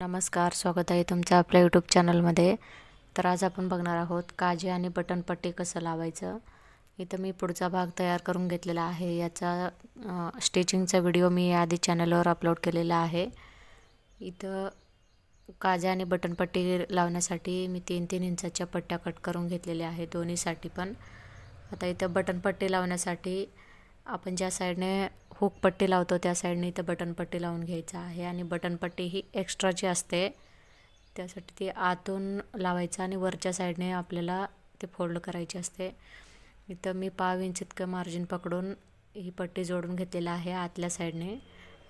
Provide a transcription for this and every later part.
नमस्कार स्वागत आहे तुमचं आपल्या यूट्यूब चॅनलमध्ये तर आज आपण बघणार आहोत काजे आणि बटन पट्टी कसं लावायचं. इथं मी पुढचा भाग तयार करून घेतलेला आहे. याचा स्टिचिंगचा व्हिडिओ मी आधी चॅनलवर अपलोड केलेला आहे. इथं काजे आणि बटन पट्टी लावण्यासाठी मी तीन तीन इंचाच्या पट्ट्या कट करून घेतलेल्या आहे दोन्हीसाठी पण. आता इथं बटन पट्टी लावण्यासाठी आपण ज्या साईडने हुक पट्टी लावतो त्या साईडने इथं बटन पट्टी लावून घ्यायचा आहे आणि बटन पट्टी ही एक्स्ट्राची असते त्यासाठी ती आतून लावायचं आणि वरच्या साईडने आपल्याला ते फोल्ड करायची असते. इथं मी पाव इंच इतकं मार्जिन पकडून ही पट्टी जोडून घेतलेलं आहे आतल्या साईडने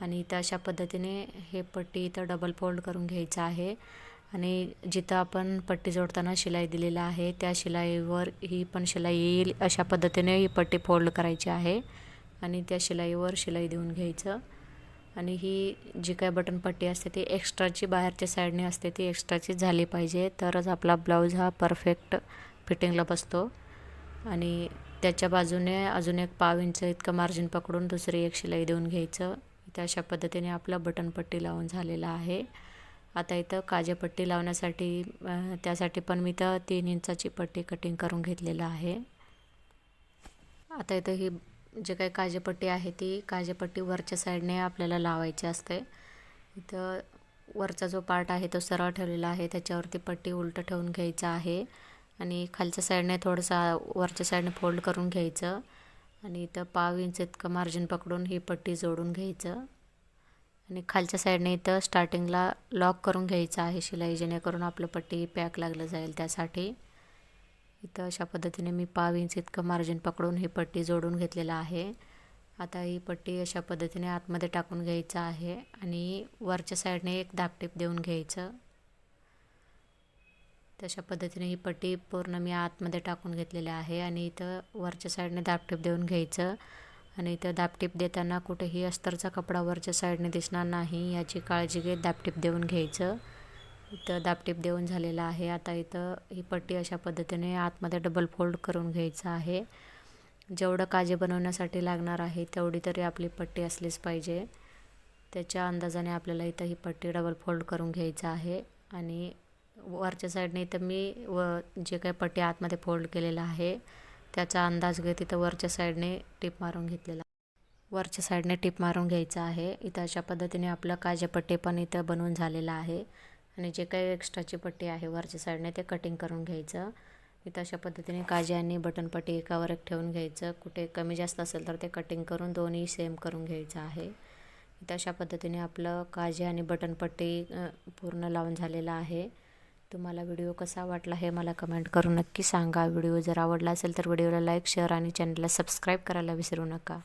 आणि इथं अशा पद्धतीने हे पट्टी इथं डबल फोल्ड करून घ्यायचं आहे. आणि जिथं आपण पट्टी जोडताना शिलाई दिलेला आहे त्या शिलाईवर ही पण शिलाई येईल अशा पद्धतीने ही पट्टी फोल्ड करायची आहे. आणि त्या शिलाईवर शिलाई देऊन घ्यायचं. आणि ही जी काय बटन पट्टी असते ती एक्स्ट्राची बाहेरच्या साईडने असते ती एक्स्ट्राची झाली पाहिजे. तरच आपला ब्लाऊज हा परफेक्ट फिटिंगला बसतो. आणि त्याच्या बाजूने अजून एक पाव इंच इतकं मार्जिन पकडून दुसरी एक शिलाई देऊन घ्यायचं. इथं अशा पद्धतीने आपला बटन पट्टी लावून झालेला आहे. आता इथं काजेपट्टी लावण्यासाठी त्यासाठी पण मी तर तीन इंचाची पट्टी कटिंग करून घेतलेलं आहे. आता इथं ही जे काही काजेपट्टी आहे ती काजेपट्टी वरच्या साईडने आपल्याला लावायची असते. इथं वरचा जो पार्ट आहे तो सरळ ठेवलेला आहे. त्याच्यावरती पट्टी उलटं ठेवून घ्यायचं आहे. आणि खालच्या साईडने थोडंसं वरच्या साईडने फोल्ड करून घ्यायचं. आणि इथं पाव इंच इतकं मार्जिन पकडून ही पट्टी जोडून घ्यायचं. आणि खालच्या साईडने इथं स्टार्टिंगला लॉक करून घ्यायचं आहे. शिलाई जेणेकरून आपलं पट्टी पॅक लागलं जाईल त्यासाठी. इथं अशा पद्धतीने मी पाव इंच इतकं मार्जिन पकडून ही पट्टी जोडून घेतलेलं आहे. आता ही पट्टी अशा पद्धतीने आतमध्ये टाकून घ्यायचं आहे आणि वरच्या साईडने एक दापटीप देऊन घ्यायचं. तशा पद्धतीने ही पट्टी पूर्ण मी आतमध्ये टाकून घेतलेली आहे आणि इथं वरच्या साईडने दापटीप देऊन घ्यायचं. आणि इथं दापटीप देताना कुठेही अस्तरचा कपडा वरच्या साईडने दिसणार नाही याची काळजी घेत दापटीप देऊन घ्यायचं. इथं दापटीप देऊन झालेलं आहे. आता इथं ही पट्टी अशा पद्धतीने आतमध्ये डबल फोल्ड करून घ्यायचं आहे. जेवढं काजे बनवण्यासाठी लागणार आहे तेवढी तरी आपली पट्टी असलीच पाहिजे. त्याच्या अंदाजाने आपल्याला इथं ही पट्टी डबल फोल्ड करून घ्यायचं आहे. आणि वरच्या साईडने इथं मी व जे काही पट्टी आतमध्ये फोल्ड केलेलं आहे त्याचा अंदाज घेत इथं वरच्या साईडने टिप मारून घेतलेला वरच्या साईडने टिप मारून घ्यायचं आहे. इथं अशा पद्धतीने आपलं काजेपट्टी पण इथं बनवून झालेलं आहे. आणि जे काही एक्स्ट्राची पट्टी आहे वरच्या साईडने ते कटिंग करून घ्यायचं. इथं अशा पद्धतीने काजी आणि बटनपट्टी एकावर एक ठेवून घ्यायचं. कुठे कमी जास्त असेल तर ते कटिंग करून दोन्ही सेम करून घ्यायचं आहे. इथं अशा पद्धतीने आपलं काजी आणि बटनपट्टी पूर्ण लावून झालेलं आहे. तुम्हाला व्हिडिओ कसा वाटला हे मला कमेंट करून नक्की सांगा. व्हिडिओ जर आवडला असेल तर व्हिडिओला लाईक शेअर आणि चॅनलला सबस्क्राईब करायला विसरू नका.